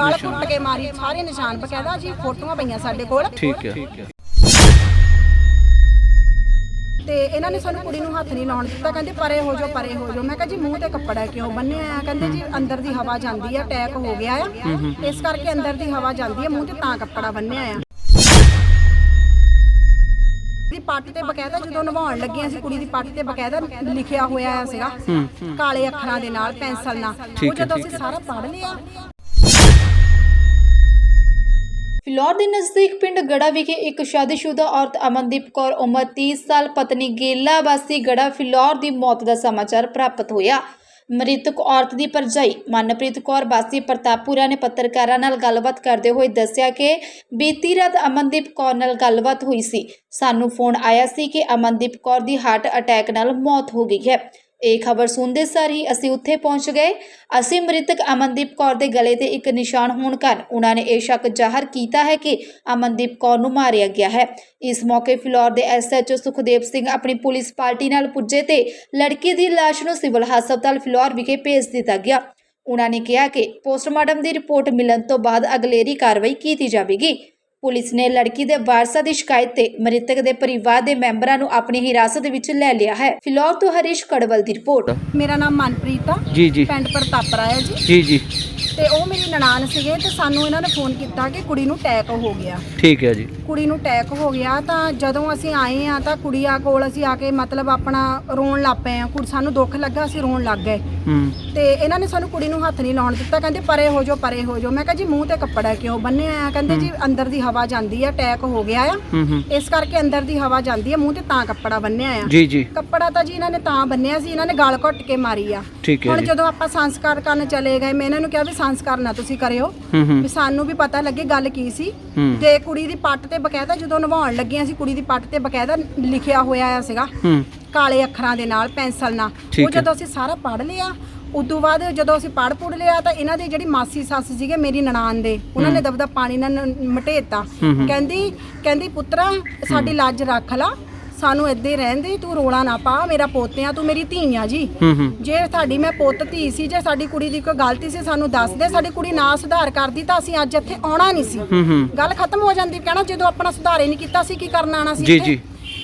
ਗਲ ਘੁੱਟ ਕੇ ਮਾਰੀ ਸਾਰੇ ਨਿਸ਼ਾਨ ਬਕਾਇਦਾ ਜੀ ਫੋਟੋਆਂ ਪਈਆਂ ਸਾਡੇ ਕੋਲ। ਠੀਕ ਹੈ। ਤੇ ਇਹਨਾਂ ਨੇ ਸਾਨੂੰ ਕੁੜੀ ਨੂੰ ਹੱਥ ਨਹੀਂ ਲਾਉਣ ਦਿੱਤਾ ਕਹਿੰਦੇ ਪਰੇ ਹੋ ਜਾਓ ਪਰੇ ਹੋ ਜਾਓ। ਮੈਂ ਕਿਹਾ ਜੀ ਮੂੰਹ ਤੇ ਕੱਪੜਾ ਕਿਉਂ ਬੰਨਿਆ ਆ ਕਹਿੰਦੇ ਜੀ ਅੰਦਰ ਦੀ ਹਵਾ ਜਾਂਦੀ ਆ ਅਟੈਕ ਹੋ ਗਿਆ ਆ। ਇਸ ਕਰਕੇ ਅੰਦਰ ਦੀ ਹਵਾ ਜਾਂਦੀ ਆ ਮੂੰਹ ਤੇ ਤਾਂ ਕੱਪੜਾ ਬੰਨਿਆ ਆ। ਦੀ ਪੱਟ ਤੇ ਬਕਾਇਦਾ ਜਦੋਂ ਨਵਾਉਣ ਲੱਗੀਆਂ ਸੀ ਕੁੜੀ ਦੀ ਪੱਟ ਤੇ ਬਕਾਇਦਾ ਲਿਖਿਆ ਹੋਇਆ ਆ ਸੀਗਾ ਕਾਲੇ ਅੱਖਰਾਂ ਦੇ ਨਾਲ ਪੈਨਸਲ ਨਾਲ। ਉਹ ਜਦੋਂ ਅਸੀਂ ਸਾਰਾ ਪੜ੍ਹ ਲਿਆ ਫਿਲੌਰ ਦੇ ਨਜ਼ਦੀਕ ਪਿੰਡ ਗੜਾ ਵਿਖੇ ਇੱਕ ਸ਼ਾਦੀशुदा ਔਰਤ ਅਮਨਦੀਪ ਕੌਰ ਉਮਰ 30 ਸਾਲ, ਪਤਨੀ ਗੇਲਾ ਵਾਸੀ ਗੜਾ ਫਿਲੌਰ ਦੀ ਮੌਤ ਦਾ ਸਮਾਚਾਰ ਪ੍ਰਾਪਤ ਹੋਇਆ। ਮ੍ਰਿਤਕ ਔਰਤ ਦੀ ਪਰਜਾਈ ਮਨਪ੍ਰੀਤ ਕੌਰ ਵਾਸੀ ਪ੍ਰਤਾਪਪੁਰਾ ਨੇ ਪੱਤਰਕਾਰਾਂ ਨਾਲ ਗੱਲਬਾਤ ਕਰਦੇ ਹੋਏ ਦੱਸਿਆ ਕਿ ਬੀਤੀ ਰਾਤ ਅਮਨਦੀਪ ਕੌਰ ਨਾਲ ਗੱਲਬਾਤ ਹੋਈ ਸੀ। ਸਾਨੂੰ ਫੋਨ ਆਇਆ ਸੀ ਕਿ ਅਮਨਦੀਪ ਕੌਰ ਦੀ ਹਾਰਟ ਅਟੈਕ ਨਾਲ ਮੌਤ ਹੋ ਗਈ ਹੈ। ਇਹ ਖਬਰ ਸੁਣਦੇ ਸਾਰ ਹੀ ਅਸੀਂ ਉੱਥੇ ਪਹੁੰਚ ਗਏ। ਅਸੀਂ ਮ੍ਰਿਤਕ ਅਮਨਦੀਪ ਕੌਰ ਦੇ ਗਲੇ ਤੇ ਇੱਕ ਨਿਸ਼ਾਨ ਹੋਣ ਕਾਰਨ ਉਹਨਾਂ ਨੇ ਇਹ ਸ਼ੱਕ ਜ਼ਾਹਰ ਕੀਤਾ ਹੈ ਕਿ ਅਮਨਦੀਪ ਕੌਰ ਨੂੰ ਮਾਰਿਆ ਗਿਆ ਹੈ। ਇਸ ਮੌਕੇ ਫਿਲੌਰ ਦੇ ਐਸਐਚਓ ਸੁਖਦੇਵ ਸਿੰਘ ਆਪਣੀ ਪੁਲਿਸ ਪਾਰਟੀ ਨਾਲ ਪੁੱਜੇ ਤੇ ਲੜਕੀ ਦੀ ਲਾਸ਼ ਨੂੰ ਸਿਵਲ ਹਸਪਤਾਲ ਫਿਲੌਰ ਵਿਖੇ ਭੇਜ ਦਿੱਤਾ ਗਿਆ। ਉਹਨਾਂ ਨੇ ਕਿਹਾ ਕਿ ਪੋਸਟਮਾਰਟਮ ਦੀ ਰਿਪੋਰਟ ਮਿਲਣ ਤੋਂ ਬਾਅਦ ਅਗਲੇਰੀ ਕਾਰਵਾਈ ਕੀਤੀ ਜਾਵੇਗੀ। ਪੁਲਿਸ ਨੇ ਲੜਕੀ ਦੇ ਵਾਰਸਾਂ ਦੀ ਸ਼ਿਕਾਇਤ ਤੇ ਮ੍ਰਿਤਕ ਦੇ ਪਰਿਵਾਰ ਦੇ ਮੈਂਬਰਾਂ ਨੂੰ ਆਪਣੀ ਹਿਰਾਸਤ ਵਿੱਚ ਲੈ ਲਿਆ ਹੈ। ਫਿਲੌਰ ਤੋਂ ਹਰੀਸ਼ ਕੜਵਲ ਦੀ ਰਿਪੋਰਟ। ਮੇਰਾ ਨਾਮ ਮਨਪ੍ਰੀਤ ਆ। ਜੀ ਜੀ। ਪਿੰਡ ਪ੍ਰਤਾਪਰਾ ਹੈ ਜੀ। ਜੀ ਜੀ। ਤੇ ਉਹ ਮੇਰੀ ਨਨਾਣ ਸੀਗੇ ਤੇ ਸਾਨੂੰ ਇਹਨਾਂ ਨੇ ਫੋਨ ਕੀਤਾ ਕਿ ਕੁੜੀ ਨੂੰ ਅਟੈਕ ਹੋ ਗਿਆ। ਠੀਕ ਹੈ ਜੀ। ਕੁੜੀ ਨੂੰ ਅਟੈਕ ਹੋ ਗਿਆ ਤਾਂ ਜਦੋਂ ਅਸੀਂ ਆਏ ਆ ਤਾਂ ਕੁੜੀਆਂ ਕੋਲ ਅਸੀਂ ਆ ਕੇ ਮਤਲਬ ਆਪਣਾ ਰੋਣ ਲੱਗ ਪਏ ਆ ਕੁੜੀ ਸਾਨੂੰ ਦੁੱਖ ਲੱਗਾ ਅਸੀਂ ਰੋਣ ਲੱਗ ਗਏ। ਹੂੰ। ਤੇ ਇਹਨਾਂ ਨੇ ਸਾਨੂੰ ਕੁੜੀ ਨੂੰ ਹੱਥ ਨਹੀਂ ਲਾਉਣ ਦਿੱਤਾ। ਕਹਿੰਦੇ ਪਰੇ ਹੋ ਜਾਓ ਪਰੇ ਹੋ ਜਾਓ। ਮੈਂ ਕਿਹਾ ਜੀ ਮੂੰਹ ਤੇ ਕੱਪੜਾ ਕਿਉਂ ਬੰਨਿਆ ਆ? ਕਹਿੰਦੇ ਜੀ ਅੰਦਰ ਦੀ ਹਵਾ ਜਾਂਦੀ ਆ ਅਟੈਕ ਹੋ ਗਿਆ ਆ। ਹੂੰ ਹੂੰ। ਇਸ ਕਰਕੇ ਅੰਦਰ ਦੀ ਹਵਾ ਜਾਂਦੀ ਆ ਮੂੰਹ ਤੇ ਤਾਂ ਕੱਪੜਾ ਬੰਨਿਆ ਆ। ਜੀ ਜੀ। ਕੱਪੜਾ ਤਾਂ ਜੀ ਇਹਨਾਂ ਨੇ ਤਾਂ ਬੰਨਿਆ ਸੀ ਇਹਨਾਂ ਨੇ ਗਲ ਘੁੱਟ ਕੇ ਮਾਰੀ ਆ। ਠੀਕ ਹੈ ਹੁਣ ਜੀ। ਜਦੋਂ ਆਪਾਂ ਸੰਸਕਾਰ ਕਰਨ ਚਲੇ ਗਏ ਮੈਂ ਇਹਨਾਂ ਨੂੰ ਕਿਹਾ ਵੀ ਸੰਸਕਾਰ ਨਾ ਤੁਸੀਂ ਕਰਿਓ। ਹੂੰ ਹੂੰ। ਵੀ ਸਾਨੂੰ ਵੀ ਪਤਾ ਲੱਗੇ ਗੱਲ ਕੀ ਸੀ। ਹੂੰ। ਤੇ ਕੁੜੀ ਦੀ ਪੱਟ ਤੇ ਬਕਾਇਦਾ ਜਦੋਂ ਨਵਾਉਣ ਲੱਗੀਆਂ ਸੀ ਕੁੜੀ ਦੀ ਪੱਟ ਤੇ ਬਕਾਇਦਾ ਲਿਖਿਆ ਹੋਇਆ ਆ ਸੀਗਾ। ਹੂੰ। ਕਾਲੇ ਅੱਖਰਾਂ ਦੇ ਨਾਲ ਪੈਨਸਲ ਨਾਲ। ਠੀਕ ਉਹ ਹੈ। ਜਦੋਂ ਅਸੀਂ ਸਾਰਾ ਪੜ੍ਹ ਲਿਆ ਉਦੋਂ ਬਾਅਦ ਜਦੋਂ ਅਸੀਂ ਪੜ੍ਹ ਪੁੜ ਲਿਆ ਤਾਂ ਇਹਨਾਂ ਦੀ ਜਿਹੜੀ ਮਾਸੀ ਸੱਸ ਸੀਗੇ ਮੇਰੀ ਨਨਾਣ ਦੇ ਉਹਨਾਂ ਨੇ ਦਬਦਾ ਪਾਣੀ ਨਾਲ ਨ- ਮਟੇਤਾ। ਹੂੰ ਹੂੰ। ਕਹਿੰਦੀ ਕਹਿੰਦੀ ਪੁੱਤਰਾ ਸਾਡੀ ਲੱਜ ਰੱਖ ਲਾ। ਸਾਨੂੰ ਏਦਾਂ ਹੀ ਰਹਿਣ ਦੇ ਤੂੰ ਰੋਲਾ ਨਾ ਪਾ ਮੇਰਾ ਪੋਤਿਆਂ ਤੂੰ ਮੇਰੀ ਧੀ ਆ ਜੀ ਹੂੰ ਹੂੰ ਜੇ ਸਾਡੀ ਮੈਂ ਪੁੱਤ ਧੀ ਸੀ ਜੇ ਸਾਡੀ ਕੁੜੀ ਦੀ ਕੋਈ ਗਲਤੀ ਸੀ ਸਾਨੂੰ ਦੱਸ ਦੇ ਸਾਡੀ ਕੁੜੀ ਨਾ ਸੁਧਾਰ ਕਰਦੀ ਤਾਂ ਅਸੀਂ ਅੱਜ ਇੱਥੇ ਆਉਣਾ ਨਹੀਂ ਸੀ ਹੂੰ ਹੂੰ ਗੱਲ ਖਤਮ ਹੋ ਜਾਂਦੀ ਕਹਿਣਾ ਜਦੋਂ ਆਪਣਾ ਸੁਧਾਰ ਹੀ ਨਹੀਂ ਕੀਤਾ ਸੀ ਕੀ ਕਰਨ ਆਣਾ ਸੀ ਜੀ, ਇੱਥੇ? ਜੀ।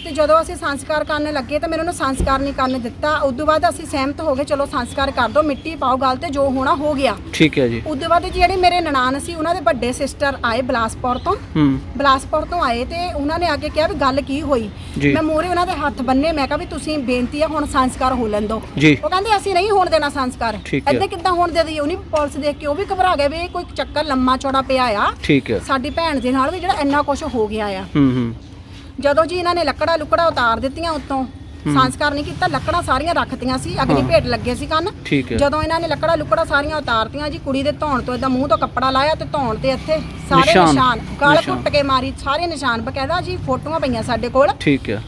ਤੇ ਜਦੋਂ ਅਸੀਂ ਸੰਸਕਾਰ ਕਰਨ ਲੱਗੇ ਤਾਂ ਮੈਨੂੰ ਉਹਨੂੰ ਸੰਸਕਾਰ ਨਹੀਂ ਕਰਨ ਦਿੱਤਾ। ਉਦੋਂ ਬਾਅਦ ਅਸੀਂ ਸਹਿਮਤ ਹੋ ਗਏ ਚਲੋ ਸੰਸਕਾਰ ਕਰ ਦਿਓ ਮਿੱਟੀ ਪਾਓ ਗੱਲ ਤੇ ਜੋ ਹੋਣਾ ਹੋ ਗਿਆ। ਠੀਕ ਹੈ ਜੀ। ਉਦੋਂ ਬਾਅਦ ਜਿਹੜੇ ਮੇਰੇ ਨਨਾਣ ਸੀ ਉਹਨਾਂ ਦੇ ਵੱਡੇ ਸਿਸਟਰ ਆਏ ਬਲਾਸਪੁਰ ਤੋਂ। ਹੂੰ। ਬਲਾਸਪੁਰ ਤੋਂ ਆਏ ਤੇ ਉਹਨਾਂ ਨੇ ਆ ਕੇ ਕਿਹਾ ਵੀ ਗੱਲ ਕੀ ਹੋਈ? ਜੀ। ਮੈਂ ਮੋਰੇ ਉਹਨਾਂ ਦੇ ਹੱਥ ਬੰਨੇ ਮੈਂ ਕਿਹਾ ਵੀ ਤੁਸੀਂ ਬੇਨਤੀ ਆ ਹੁਣ ਸੰਸਕਾਰ ਹੋ ਲੈਣ ਦਿਓ ਜੀ। ਉਹ ਕਹਿੰਦੇ ਅਸੀਂ ਨਹੀਂ ਹੋਣ ਦੇਣਾ ਸੰਸਕਾਰ। ਠੀਕ ਹੈ। ਏਦਾਂ ਕਿੱਦਾਂ ਹੋਣ ਦੇ ਦਈਏ? ਉਹਨੀ ਪੁਲਿਸ ਦੇਖ ਕੇ ਉਹ ਵੀ ਘਬਰਾ ਗਏ ਵੀ ਇਹ ਕੋਈ ਚੱਕਰ ਲੰਮਾ ਚੌੜਾ ਪਿਆ ਆ। ਠੀਕ ਹੈ। ਸਾਡੀ ਭੈਣ ਦੇ ਨਾਲ ਵੀ ਜਿਹੜਾ ਇੰਨਾ ਕੁਝ ਹੋ ਗਿਆ ਆ। ਹੂੰ ਹੂੰ। ਜਦੋਂ ਜੀ ਇਹਨਾਂ ਨੇ ਲੱਕੜਾ ਲੁਕੜਾ ਉਤਾਰ ਦਿੱਤੀਆਂ ਉੱਤੋਂ ਸੰਸਕਾਰ ਨਹੀਂ ਕੀਤਾ ਲੱਕੜਾਂ ਸਾਰੀਆਂ ਰੱਖਤੀਆਂ ਸੀ ਅਗਨੀ। ਭੇਟ ਲੱਗੇ ਸੀ ਕੰਨ ਠੀਕ ਹੈ ਜਦੋਂ ਇਹਨਾਂ ਨੇ ਲੱਕੜਾ ਲੁਕੜਾ ਸਾਰੀਆਂ ਉਤਾਰਤੀਆਂ ਜੀ ਕੁੜੀ ਦੇ ਧੌਣ ਤੋਂ ਏਦਾਂ ਮੂੰਹ ਤੋਂ ਕੱਪੜਾ ਲਾਇਆ ਤੇ ਧੌਣ ਤੇ ਇੱਥੇ ਸਾਰੇ ਨਿਸ਼ਾਨ। ਨਿਸ਼ਾਨ ਗਲ ਨਿਸ਼ਾਨ। ਘੁੱਟ ਕੇ ਮਾਰੀ ਸਾਰੇ ਨਿਸ਼ਾਨ ਬਕਾਇਦਾ ਜੀ ਫੋਟੋਆਂ ਪਈਆਂ ਸਾਡੇ ਕੋਲ ਠੀਕ ਹੈ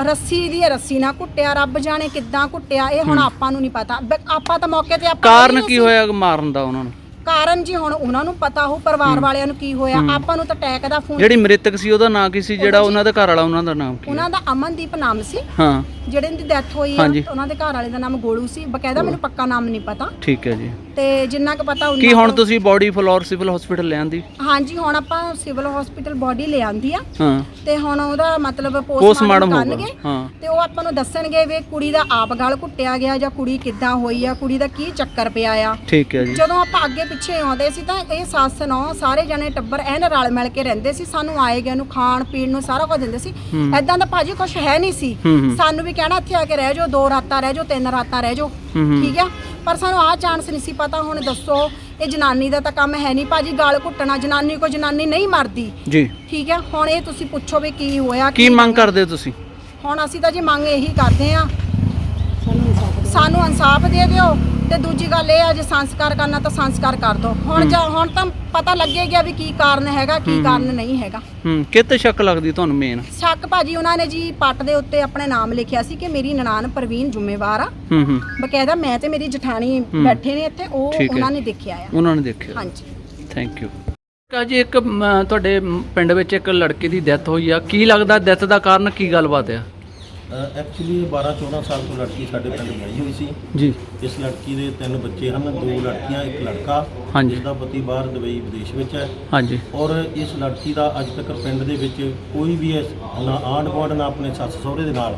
ਰੱਸੀ ਦੀ ਰੱਸੀ ਨਾਲ ਕੁੱਟਿਆ ਰੱਬ ਜਾਣੇ ਕਿੱਦਾਂ ਕੁੱਟਿਆ ਇਹ ਹੁਣ ਆਪਾਂ ਨੂੰ ਨਹੀਂ ਪਤਾ ਬ- ਆਪਾਂ ਤਾਂ ਮੌਕੇ ਤੇ ਆਪਾਂ ਕਾਰਨ ਕੀ। ਹੋਇਆ ਮਾਰਨ ਦਾ ਉਹਨਾਂ ਨੂੰ ਕਾਰਨ ਜੀ ਹੁਣ ਉਹਨਾਂ ਨੂੰ ਪਤਾ ਹੋ ਪਰਿਵਾਰ ਵਾਲਿਆਂ ਨੂੰ ਕੀ ਹੋਇਆ ਆਪਾਂ ਨੂੰ ਤਾਂ ਅਟੈਕ ਦਾ ਫੋਨ ਜਿਹੜੀ ਮ੍ਰਿਤਕ ਸੀ ਉਹਦਾ ਨਾਂ ਕੀ ਸੀ? ਜਿਹੜਾ ਉਹਨਾਂ ਦਾ ਘਰ ਵਾਲਾ ਉਹਨਾਂ ਦਾ ਨਾਮ ਕੀ? ਉਹਨਾਂ ਦਾ ਅਮਨਦੀਪ ਨਾਮ ਸੀ। ਹਾਂ। ਜਿਹੜੇ ਦੀ ਡੈਥ ਹੋਈ ਆ ਹਾਂਜੀ। ਉਹਨਾਂ ਦੇ ਘਰ ਵਾਲੇ ਦਾ ਨਾਮ ਗੋਲੂ ਸੀ। ਬਕਾਇਦਾ ਮੈਨੂੰ ਪੱਕਾ ਨਾਮ ਨਹੀਂ ਪਤਾ। ਠੀਕ ਹੈ ਜੀ। ਤੇ ਜਿੰਨਾ ਕੁ ਪਤਾ ਕੀ ਉਹਨਾਂ ਹੁਣ ਕੁ- ਤੁਸੀਂ ਬੋਡੀ ਫਲੋਰ ਸਿਵਲ ਹਸਪੀਟਲ ਲਿਆਂਦੀ ਹਾਂਜੀ ਹੁਣ ਆਪਾਂ ਸਿਵਲ ਹਸਪੀਟਲ ਬੋਡੀ ਲੈ ਆਂਦੀ ਆ। ਹਾਂ। ਤੇ ਹੁਣ ਉਹਦਾ ਮਤਲਬ Postmortem ਪੋਸਟਮਾਰਟਮ ਹੋਊਗਾ, ਕਰਨਗੇ। ਹਾਂ। ਤੇ ਉਹ ਆਪਾਂ ਨੂੰ ਦੱਸਣਗੇ ਵੀ ਕੁੜੀ ਦਾ ਆਪ ਗਲ ਘੁੱਟਿਆ ਗਿਆ ਜਾਂ ਕੁੜੀ ਕਿੱਦਾਂ ਹੋਈ ਆ ਕੁੜੀ ਦਾ ਕੀ ਚੱਕਰ ਪਿਆ ਆ। ਠੀਕ ਹੈ ਜੀ। ਜਦੋਂ ਆਪਾਂ ਅੱਗੇ ਪਿੱਛੇ ਆਉਂਦੇ ਸੀ ਤਾਂ ਇਹ ਸੱਸ ਨੌ ਸਾਰੇ ਜਣੇ ਟੱਬਰ ਐਨ ਰਲ ਮਿਲ ਕੇ ਰਹਿੰਦੇ ਸੀ। ਸਾਨੂੰ ਆਏ ਗਏ ਨੂੰ ਖਾਣ ਪੀਣ ਨੂੰ ਸਾਰਾ ਕੁਝ ਦਿੰਦੇ ਸੀ। ਐਦਾਂ ਦਾ ਭਾਜੀ ਕੁਝ ਹੈ ਨਹੀਂ ਸੀ। ਹੂੰ, ਹੂੰ। ਸਾਨੂੰ ਵੀ ਕਹਿਣਾ ਇੱਥੇ ਆ ਕੇ ਰਹਿ ਜਾਓ ਦੋ ਰਾਤਾਂ ਰਹਿ ਜਾਓ ਤਿੰਨ ਰਾਤਾਂ ਰਹਿ ਜਾਓ। ਠੀਕ ਆ? ਪਰ ਸਾਨੂੰ ਆਹ ਚਾਂਸ ਨਹੀਂ ਸੀ ਪਤਾ। ਹੁਣ ਦੱਸੋ ਇਹ ਜਨਾਨੀ ਦਾ ਤਾਂ ਕੰਮ ਹੈ ਨਹੀਂ। ਭਾਜੀ ਗਾਲ ਘੁੱਟਣਾ ਜਨਾਨੀ ਕੋ ਜਨਾਨੀ ਨਹੀਂ ਮਰਦੀ। ਜੀ। ਠੀਕ ਹੈ ਹੁਣ ਇਹ ਤੁਸੀਂ ਪੁੱਛੋ ਵੀ ਕੀ ਹੋਇਆ ਕੀ ਮੰਗ ਕਰਦੇ ਹੋ ਤੁਸੀਂ? ਹੁਣ ਅਸੀਂ ਤਾਂ ਜੀ ਮੰਗ ਇਹੀ ਕਰਦੇ ਆ। ਸਾਨੂੰ ਇਨਸਾਫ ਦੇ ਦਿਓ। ਤੇ ਦੂਜੀ ਗੱਲ ਇਹ ਆ ਜੇ ਸੰਸਕਾਰ ਕਰਨਾ ਤਾਂ ਸੰਸਕਾਰ ਕਰ ਦਿਓ ਹੁਣ ਜਾਂ ਹੁਣ ਤਾਂ ਪਤਾ ਲੱਗੇ ਗਿਆ ਵੀ ਕੀ ਕਾਰਨ ਹੈਗਾ ਕੀ ਕਾਰਨ ਨਹੀਂ ਹੈਗਾ। ਹੂੰ ਕਿਤੇ ਸ਼ੱਕ ਲੱਗਦੀ ਤੁਹਾਨੂੰ ਮੇਨ ਸ਼ੱਕ ਭਾਜੀ ਉਹਨਾਂ ਨੇ ਜੀ ਪੱਟ ਦੇ ਉੱਤੇ ਆਪਣੇ ਨਾਮ ਲਿਖਿਆ ਸੀ ਕਿ ਮੇਰੀ ਨਨਾਣ ਪ੍ਰਵੀਨ ਜ਼ਿੰਮੇਵਾਰ ਆ। ਹੂੰ ਹੂੰ। ਬਕਾਇਦਾ ਮੈਂ ਤੇ ਮੇਰੀ ਜਠਾਣੀ ਬੈਠੇ ਨੇ ਇੱਥੇ ਉਹ ਠੀਕ ਹੈ। ਉਹਨਾਂ ਨੇ ਦੇਖਿਆ ਆ। ਉਹਨਾਂ ਨੇ ਦੇਖਿਆ। ਹਾਂਜੀ। ਥੈਂਕ ਯੂ ਜੀ ਇੱਕ ਮ, ਤੁਹਾਡੇ ਪਿੰਡ ਵਿੱਚ ਇੱਕ ਲੜਕੀ ਦੀ ਡੈਥ ਹੋਈ ਆ। ਕੀ ਲੱਗਦਾ ਡੈਥ ਦਾ ਕਾਰਨ ਕੀ ਗੱਲਬਾਤ ਆ? ਐਕਚੁਅਲੀ 12 14 ਸਾਲ ਤੋਂ ਲੜਕੀ ਸਾਡੇ ਪਿੰਡ ਵਿਆਹੀ ਹੋਈ ਸੀ। ਜੀ। ਇਸ ਲੜਕੀ ਦੇ ਤਿੰਨ ਬੱਚੇ ਹਨ ਦੋ ਲੜਕੀਆਂ ਇੱਕ ਲੜਕਾ। ਹਾਂਜੀ। ਜਿਸ ਦਾ ਪਤੀ ਬਾਹਰ ਦੁਬਈ ਵਿਦੇਸ਼ ਵਿੱਚ ਹੈ। ਹਾਂਜੀ। ਔਰ ਇਸ ਲੜਕੀ ਦਾ ਅੱਜ ਤੱਕ ਪਿੰਡ ਦੇ ਵਿੱਚ ਕੋਈ ਵੀ ਇਸ ਨਾ ਆਂਢ ਗੁਆਂਢ ਨਾ ਆਪਣੇ ਸੱਸ ਸਹੁਰੇ ਦੇ ਨਾਲ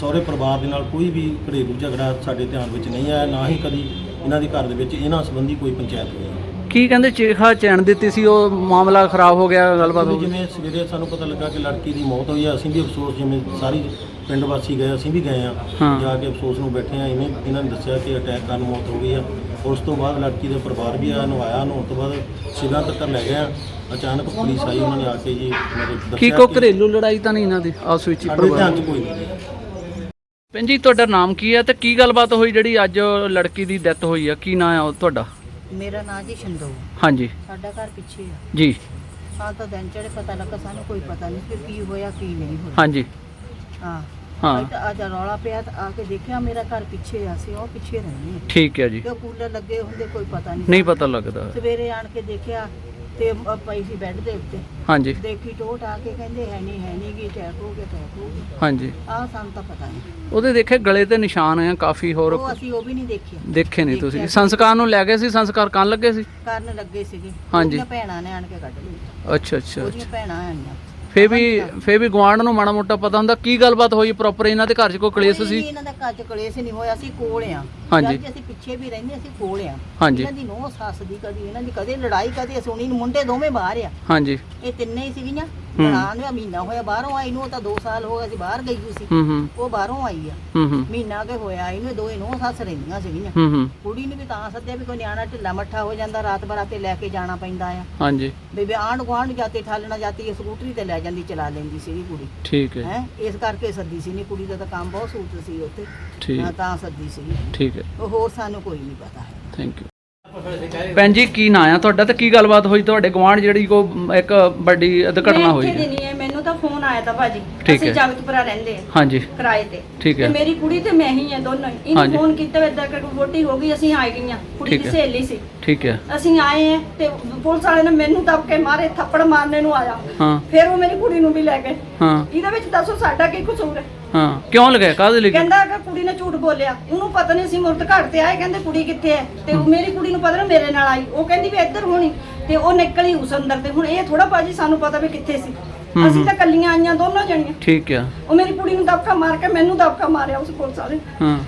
ਸਹੁਰੇ ਪਰਿਵਾਰ ਦੇ ਨਾਲ ਕੋਈ ਵੀ ਘਰੇਲੂ ਝਗੜਾ ਸਾਡੇ ਧਿਆਨ ਵਿੱਚ ਨਹੀਂ ਆਇਆ ਨਾ ਹੀ ਕਦੀ ਇਹਨਾਂ ਦੇ ਘਰ ਦੇ ਵਿੱਚ ਇਹਨਾਂ ਸੰਬੰਧੀ ਕੋਈ ਪੰਚਾਇਤ ਹੋਈ। ਕੀ ਕਹਿੰਦੇ ਚੇਖਾ ਚੈਨ ਦਿੱਤੀ ਸੀ ਉਹ ਮਾਮਲਾ ਖਰਾਬ ਹੋ ਗਿਆ ਗੱਲਬਾਤ ਹੋ ਗਈ। ਜਿਵੇਂ ਸਵੇਰੇ ਸਾਨੂੰ ਪਤਾ ਲੱਗਾ ਕਿ ਲੜਕੀ ਦੀ ਮੌਤ ਹੋਈ ਆ ਅਸੀਂ ਵੀ ਅਫਸੋਸ ਜਿਵੇਂ ਸਾਰੀ ਪਿੰਡ ਵਾਸੀ ਗਏ ਅਸੀਂ ਵੀ ਗਏ ਆ। ਜਾ ਕੇ ਅਫਸੋਸ ਨੂੰ ਬੈਠੇ ਆ ਇਹਨੇ ਇਹਨਾਂ ਨੇ ਦੱਸਿਆ ਕਿ ਅਟੈਕ ਕਾਰਨ ਮੌਤ ਹੋ ਗਈ ਆ। ਉਸ ਤੋਂ ਬਾਅਦ ਲੜਕੀ ਦੇ ਪਰਿਵਾਰ ਵੀ ਆ ਨਵਾਇਆ ਨਹਾਉਣ ਤੋਂ ਬਾਅਦ ਸਿਵਿਆਂ ਤੱਕ ਲੈ ਗਏ ਆ ਅਚਾਨਕ ਪੁਲਿਸ ਆਈ ਉਹਨਾਂ ਨੇ ਆ ਕੇ ਜੀ ਦੱਸਿਆ ਕੀ ਕੋ ਕਿ ਘਰੇਲੂ ਲੜਾਈ ਤਾਂ ਨਹੀਂ ਇਹਨਾਂ ਦੀ ਆਪਸ ਵਿੱਚ ਹੀ ਪਰਿਵਾਰ 'ਚ ਕੋਈ ਨਹੀਂ। ਭੈਣ ਜੀ ਤੁਹਾਡਾ ਨਾਮ ਕੀ ਹੈ ਤੇ ਕੀ ਗੱਲਬਾਤ ਹੋਈ ਜਿਹੜੀ ਅੱਜ ਲੜਕੀ ਦੀ ਡੈਥ ਹੋਈ ਆ? ਕੀ ਨਾਂ ਹੈ ਉਹ ਤੁਹਾਡਾ? ਮੇਰਾ ਨਾਂ ਜੀ ਸ਼ੰਦੋ ਹਾਂਜੀ। ਸਾਡਾ ਘਰ ਪਿੱਛੇ ਆ। ਜੀ। ਸਾਲ ਤਾਂ ਦਿਨ ਚੜੇ ਪਤਾ ਲੱਗਾ ਸਾਨੂੰ ਕੋਈ ਪਤਾ ਨਹੀਂ ਫਿਰ ਕੀ ਹੋਇਆ ਕੀ ਨਹੀਂ ਹੋਇਆ। ਹਾਂਜੀ। ਹਾਂ। ਹਾਂ। ਅੱਜ ਤਾਂ ਅੱਜ ਰੌਲਾ ਪਿਆ ਤਾਂ ਆ ਕੇ ਦੇਖਿਆ ਮੇਰਾ ਘਰ ਪਿੱਛੇ ਆ ਸੀ ਉਹ ਪਿੱਛੇ ਰਹਿੰਦੇ ਆ ਠੀਕ ਹੈ ਜੀ। ਤੇ ਕੂਲਰ ਲੱਗੇ ਹੁੰਦੇ ਕੋਈ ਪਤਾ ਨਹੀਂ। ਨਹੀਂ ਪਤਾ ਲੱਗਦਾ। ਸਵੇਰੇ ਆਣ ਕੇ ਦੇਖਿਆ ਤੇ ਅ, ਪਈ ਸੀ ਬੈੱਡ ਦੇ ਉੱਤੇ। ਹਾਂਜੀ। ਦੇਖੀ ਟੋਟ ਆ ਕੇ ਕਹਿੰਦੇ ਹੈ ਨਹੀਂ ਹੈ ਨਹੀਂ ਗੀ ਅਟੈਕ ਹੋ ਗਿਆ ਅਟੈਕ ਹੋ ਗਿਆ। ਹਾਂਜੀ। ਆਹ ਸਾਨੂੰ ਤਾਂ ਪਤਾ ਨਹੀਂ। ਉਹਦੇ ਦੇਖੇ ਗਲੇ ਤੇ ਨਿਸ਼ਾਨ ਆ ਕਾਫੀ ਹੋਰ? ਉਹ ਅਸੀਂ ਉਹ ਵੀ ਨਹੀਂ ਦੇਖਿਆ ਦੇਖੇ ਨਹੀਂ ਤੁਸੀਂ। ਸੰਸਕਾਰ ਨੂੰ ਲੈ ਗਏ ਸੀ? ਸੰਸਕਾਰ ਕਰਨ ਲੱਗੇ ਸੀ? ਕਰਨ ਲੱਗੇ ਸੀਗੇ। ਹਾਂਜੀ। ਉਹਦੀਆਂ ਭੈਣਾਂ ਨੇ ਆਣ ਕੇ ਕੱਢ ਲਈ ਅੱਛਾ ਅੱਛਾ ਉਹਦੀਆਂ ਭੈਣਾਂ ਆਈਆਂ। ਫੇ ਵੀ ਫੇ ਵੀ ਗਵਾਂਢ ਨੂੰ ਮਾੜਾ ਮੋਟਾ ਪਤਾ ਹੁੰਦਾ ਕੀ ਗੱਲਬਾਤ ਹੋਈ ਪ੍ਰੋਪਰ ਇਹਨਾਂ ਦੇ ਘਰ 'ਚ ਕੋਈ ਕਲੇਸ਼ ਸੀ? ਇਹਨਾਂ ਦਾ ਘਰ ਚ ਕਲੇਸ਼ ਨਹੀਂ ਹੋਇਆ ਅਸੀਂ ਕੋਲ ਆ ਹਾਂਜੀ। ਜਦ ਅਸੀਂ ਪਿੱਛੇ ਵੀ ਰਹਿੰਦੇ ਅਸੀਂ ਕੋਲ ਆ ਹਾਂਜੀ। ਇਹਨਾਂ ਦੀ ਨੋਹ ਸੱਸ ਦੀ ਕਦੀ ਇਹਨਾਂ ਦੀ ਕਦੇ ਲੜਾਈ ਕਦੇ ਸੁਣੀ ਨੀ, ਮੁੰਡੇ ਦੋਵੇਂ ਬਾਹਰ ਆ। ਹਾਂਜੀ। ਇਹ ਤਿੰਨੇ ਹੀ ਸੀਗੀਆਂ। ਬਣਾ ਨੂੰ ਮਹੀਨਾ ਹੋਇਆ ਬਾਹਰੋਂ ਆਈ ਨੂੰ ਉਹ ਤਾਂ 2 ਸਾਲ ਹੋ ਗਏ ਸੀ ਬਾਹਰ ਗਈ ਹੋਈ ਸੀ। ਹੂੰ ਹੂੰ। ਉਹ ਬਾਹਰੋਂ ਆਈ ਆ। ਹੂੰ ਹੂੰ। ਮਹੀਨਾ ਕੇ ਹੋਇਆ ਇਹਨੂੰ ਦੋਵੇਂ ਨੋਹ ਸੱਸ ਰਹਿੰਦੀਆਂ ਸੀਗੀਆਂ। ਹੂੰ ਹੂੰ। ਕੁੜੀ ਨੂੰ ਵੀ ਤਾਂ ਸੱਦਿਆ ਵੀ ਕੋਈ ਨਿਆਣਾ ਢਿੱਲਾ ਮੱਠਾ ਹੋ ਜਾਂਦਾ ਰਾਤ ਬਰਾਤੇ ਲੈ ਕੇ ਜਾਣਾ ਪੈਂਦਾ ਆ। ਹਾਂਜੀ। ਬੇਬੇ ਆਂਢ ਗੁਆਂਢ ਜਾਤੇ ਠਾਲਣਾ ਜਾਤੀ ਇਹ ਸਕੂਟਰੀ ਤੇ ਲੈ ਜਾਂਦੀ ਚਲਾ ਲੈਂਦੀ ਸੀਗੀ ਕੁੜੀ। ਠੀਕ ਹੈ। ਹੈ? ਇਸ ਕਰਕੇ ਸੱਦੀ ਸੀ ਨਹੀਂ ਕੁੜੀ ਦਾ ਤਾਂ ਕੰਮ ਬਹੁਤ ਸੂਤ ਸੀ ਉੱਥੇ। ਠੀਕ। ਤਾਂ ਸੱਦੀ ਸੀ ਠੀਕ ਹੈ। ਉਹ ਹੋਰ ਸਾਨੂੰ ਕੋਈ ਨਹੀਂ ਪਤਾ। ਥੈਂਕ ਯੂ ਭੈਣ ਜੀ ਕੀ ਨਾਂ ਆ ਤੁਹਾਡਾ ਤੇ ਕੀ ਗੱਲਬਾਤ ਹੋਈ ਤੁਹਾਡੇ ਗਵਾਂਢ ਜਿਹੜੀ ਕੋ ਇੱਕ ਵੱਡੀ ਦੁਰਘਟਨਾ ਹੋਈ ਹੈ? ਨਹੀਂ ਹੈ ਮੈਨੂੰ ਤਾਂ ਫੋਨ ਆਇਆ ਤਾਂ ਭਾਜੀ। ਠੀਕ ਹੈ। ਅਸੀਂ ਜਗਤਪੁਰਾ ਰਹਿੰਦੇ ਆ ਹਾਂਜੀ। ਕਿਰਾਏ ਤੇ। ਠੀਕ ਤੇ ਹੈ ਮੇਰੀ ਕੁੜੀ ਤੇ ਮੈਂ ਹੀ ਆ ਦੋਨੋਂ ਹੀ। ਹਾਂਜੀ। ਇਹਨੂੰ ਫੋਨ ਕੀਤਾ ਇਦਾਂ ਕਿ ਵੋਟੀ ਹੋ ਗਈ ਅਸੀਂ ਆ ਗਈਆਂ। ਕੁੜੀ ਠੀਕ ਦੀ ਹੈ। ਸਹੇਲੀ ਸੀ। ਠੀਕ ਹੈ। ਅਸੀਂ ਆਏ ਆ ਤੇ ਪੁਲਿਸ ਵਾਲੇ ਨੇ ਮੈਨੂੰ ਦੱਬ ਕੇ ਮਾਰੇ ਥੱਪੜ ਮਾਰਨੇ ਨੂੰ ਆਇਆ। ਹਾਂ। ਫਿਰ ਉਹ ਮੇਰੀ ਕੁੜੀ ਨੂੰ ਵੀ ਲੈ ਗਏ। ਹਾਂ। ਇਹਦੇ ਵਿੱਚ ਦੱਸੋ ਸਾਡਾ ਕੀ ਕਸੂਰ ਹੈ? ਹਾਂ ਕਿਉਂ ਲਗਾਇਆ? ਕਾਹਦੇ ਲਈ? ਕਹਿੰਦਾ ਕਿ ਕੁੜੀ ਨੇ ਝੂਠ ਬੋਲਿਆ। ਉਹਨੂੰ ਪਤਾ ਨਹੀਂ ਸੀ ਮੁਰਤ ਘਰ ਤੇ ਆਏ ਕਹਿੰਦੇ ਕੁੜੀ ਕਿੱਥੇ ਹੈ? ਤੇ ਉਹ ਮੇਰੀ ਕੁੜੀ ਨੂੰ ਪਤਾ ਨਾ ਮੇਰੇ ਨਾਲ ਆਈ। ਉਹ ਕਹਿੰਦੀ ਵੀ ਇੱਧਰ ਹੋਣੀ। ਤੇ ਉਹ ਨਿਕਲੀ ਉਸ ਅੰਦਰ ਤੇ। ਹੁਣ ਇਹ ਥੋੜਾ ਬਾਜੀ ਸਾਨੂੰ ਪਤਾ ਵੀ ਕਿੱਥੇ ਸੀ। ਅਸੀਂ ਤਾਂ ਕੱਲੀਆਂ ਆਈਆਂ ਦੋਨੋਂ ਜਣੀਆਂ। ਠੀਕ ਹੈ ਉਹ ਮੇਰੀ ਕੁੜੀ ਨੂੰ ਦਬਕਾ ਮਾਰ ਕੇ ਮੈਨੂੰ ਦਬਕਾ ਮਾਰਿਆ ਉਸ ਪੁਲਿਸ ਵਾਲੇ ਹਾਂ।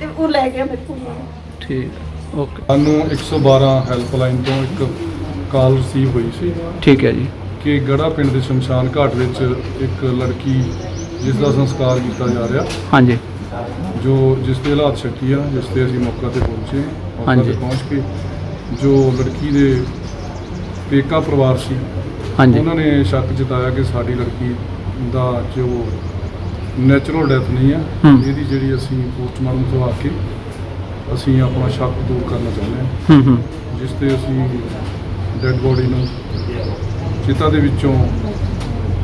ਤੇ ਉਹ ਲੈ ਗਿਆ ਮੇਰੀ ਕੁੜੀ ਨੂੰ ਠੀਕ ਓਕੇ। ਸਾਨੂੰ 112 ਹੈਲਪਲਾਈਨ ਤੋਂ ਇੱਕ ਕਾਲ ਰਿਸੀਵ ਹੋਈ ਸੀ। ਠੀਕ ਹੈ ਜੀ। ਕਿ ਗੜਾ ਪਿੰਡ ਦੇ ਸ਼ਮਸ਼ਾਨ ਘਾਟ ਵਿੱਚ ਇੱਕ ਲੜਕੀ ਜਿਸ ਦਾ ਸੰਸਕਾਰ ਕੀਤਾ ਜਾ ਰਿਹਾ। ਹਾਂਜੀ। ਜੋ ਜਿਸ ਦੇ ਹਾਲਾਤ ਸ਼ੱਕੀ ਆ ਜਿਸ ਤੇ ਅਸੀਂ ਮੌਕਾ ਤੇ ਪਹੁੰਚੇ ਮੌਕਾ ਹਾਂਜੀ। ਤੇ ਪਹੁੰਚ ਕੇ ਜੋ ਲੜਕੀ ਦੇ ਪੇਕਾ ਪਰਿਵਾਰ ਸੀ ਹਾਂਜੀ। ਉਹਨਾਂ ਨੇ ਸ਼ੱਕ ਜਤਾਇਆ ਕਿ ਸਾਡੀ ਲੜਕੀ ਦਾ ਜੋ ਨੈਚੁਰਲ ਡੈਥ ਨਹੀਂ ਆ ਹੂੰ। ਇਹਦੀ ਜਿਹੜੀ ਅਸੀਂ ਪੋਸਟਮਾਰਟਮ ਤੋਂ ਆ ਕੇ ਅਸੀਂ ਆਪਣਾ ਸ਼ੱਕ ਦੂਰ ਕਰਨਾ ਚਾਹੁੰਦੇ ਹਾਂ। ਹੂੰ ਹੂੰ। ਜਿਸ ਤੇ ਅਸੀਂ ਡੈੱਡ ਬੋਡੀ ਨੂੰ ਚਿਤਾ ਦੇ ਵਿੱਚੋਂ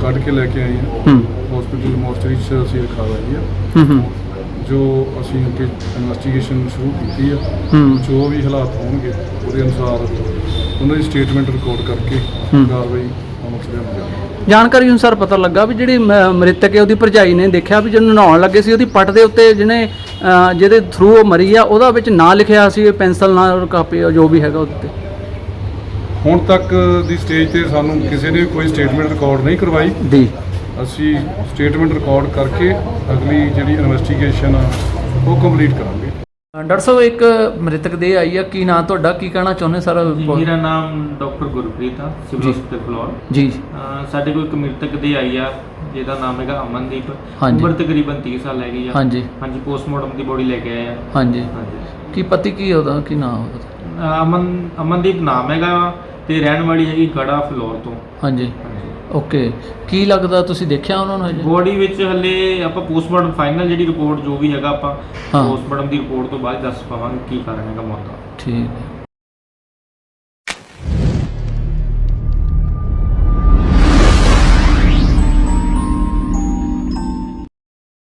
ਕੱਢ ਕੇ ਲੈ ਕੇ ਆਏ ਹਾਂ। ਹਸਪੀਟਲ ਮੋਰਚਰੀ 'ਚ ਅਸੀਂ ਰਖਾ ਲਈ ਹੂੰ ਜੋ ਅਸੀਂ ਅੱਗੇ ਇਨਵੈਸਟੀਗੇਸ਼ਨ ਸ਼ੁਰੂ ਕੀਤੀ ਹੂੰ। ਜੋ ਵੀ ਹਾਲਾਤ ਹੋਣਗੇ ਉਹਦੇ ਅਨੁਸਾਰ ਉਹਨਾਂ ਦੀ ਸਟੇਟਮੈਂਟ ਰਿਕਾਰਡ ਕਰਕੇ। ਕਾਰਵਾਈ ਅਮਲ 'ਚ ਲਿਆਂਦੀ ਜਾਵੇਗੀ ਜਾਣਕਾਰੀ ਅਨੁਸਾਰ ਪਤਾ ਲੱਗਾ ਵੀ ਜਿਹੜੀ ਮ੍ਰਿਤਕ ਹੈ ਉਹਦੀ ਭਰਜਾਈ ਨੇ ਦੇਖਿਆ ਵੀ ਜਦੋਂ ਨਹਾਉਣ ਲੱਗੇ ਸੀ ਉਹਦੀ ਪੱਟ ਦੇ ਉੱਤੇ ਜਿਹਨੇ ਜਿਹਦੇ ਥਰੂ ਉਹ ਮਰੀ ਆ ਉਹਦਾ ਵਿੱਚ ਨਾਂ ਲਿਖਿਆ ਸੀ ਪੈਨਸਲ ਨਾਲ ਕਾਪੀ ਜੋ ਵੀ ਹੈਗਾ ਉਹਦੇ ਤੇ ਹੁਣ ਤੱਕ ਦੀ ਸਟੇਜ ਤੇ ਸਾਨੂੰ ਕਿਸੇ ਨੇ ਕੋਈ ਸਟੇਟਮੈਂਟ ਰਿਕਾਰਡ ਨਹੀਂ ਕਰਵਾਈ। ਦੀ ਅਸੀਂ ਸਟੇਟਮੈਂਟ ਰਿਕਾਰਡ ਕਰਕੇ ਅਗਲੀ ਜਿਹੜੀ ਇਨਵੈਸਟੀਗੇਸ਼ਨ ਆ ਉਹ ਕੰਪਲੀਟ ਕਰਾਂਗੇ। ਡਾਕਟਰ ਸਾਹਿਬ ਇੱਕ ਮ੍ਰਿਤਕ ਦੇ ਆਈ ਆ। ਕੀ ਨਾਂ ਤੁਹਾਡਾ? ਕੀ ਕਹਿਣਾ ਚਾਹੁੰਦੇ ਸਰ ਜੀ, ਮੇਰਾ ਨਾਮ ਡਾਕਟਰ ਗੁਰਪ੍ਰੀਤ ਆ ਜੀ। ਸਿਵਲ ਹਸਪਤਾਲ ਫਲੋਰ। ਜੀ ਅਹ ਸਾਡੇ ਕੋਲ ਇੱਕ ਮ੍ਰਿਤਕ ਦੇ ਆਈ ਆ ਜਿਹਦਾ ਨਾਮ ਹੈਗਾ ਅਮਨਦੀਪ। ਹਾਂਜੀ। ਉਮਰ ਤਕਰੀਬਨ 30 ਸਾਲ ਹੈਗੀ ਆ। ਹਾਂਜੀ। ਹਾਂਜੀ ਪੋਸਟਮਾਰਟਮ ਦੀ ਬੋਡੀ ਲੈ ਕੇ ਆਏ ਆ। ਹਾਂਜੀ। ਹਾਂਜੀ। ਕੀ ਪਤੀ ਕੀ ਉਹਦਾ? ਕੀ ਨਾਂ ਉਹਦਾ? ਅਹ ਅਮਨ ਅਮਨਦੀਪ ਨਾਮ ਹੈਗਾ ਤੇ ਰਹਿਣ ਵਾਲੀ ਹੈਗੀ ਗੜਾ ਫਲੋਰ ਤੋਂ। ਹਾਂਜੀ। ਓਕੇ। ਕੀ ਲੱਗਦਾ ਤੁਸੀਂ ਦੇਖਿਆ ਉਹਨਾਂ ਨੂੰ ਹਜੇ? ਬੋਡੀ ਵਿੱਚ ਹਲੇ ਆਪਾਂ ਪੋਸਟਮਾਰਟਮ ਫਾਈਨਲ ਜਿਹੜੀ ਰਿਪੋਰਟ ਜੋ ਵੀ ਹੈਗਾ ਆਪਾਂ ਹਾਂ। ਪੋਸਟਮਾਰਟਮ ਦੀ ਰਿਪੋਰਟ ਤੋਂ ਬਾਅਦ ਦੱਸ ਪਾਵਾਂਗੇ ਕੀ ਕਾਰਨ ਹੈਗਾ ਮੌਤ ਦਾ। ਠੀਕ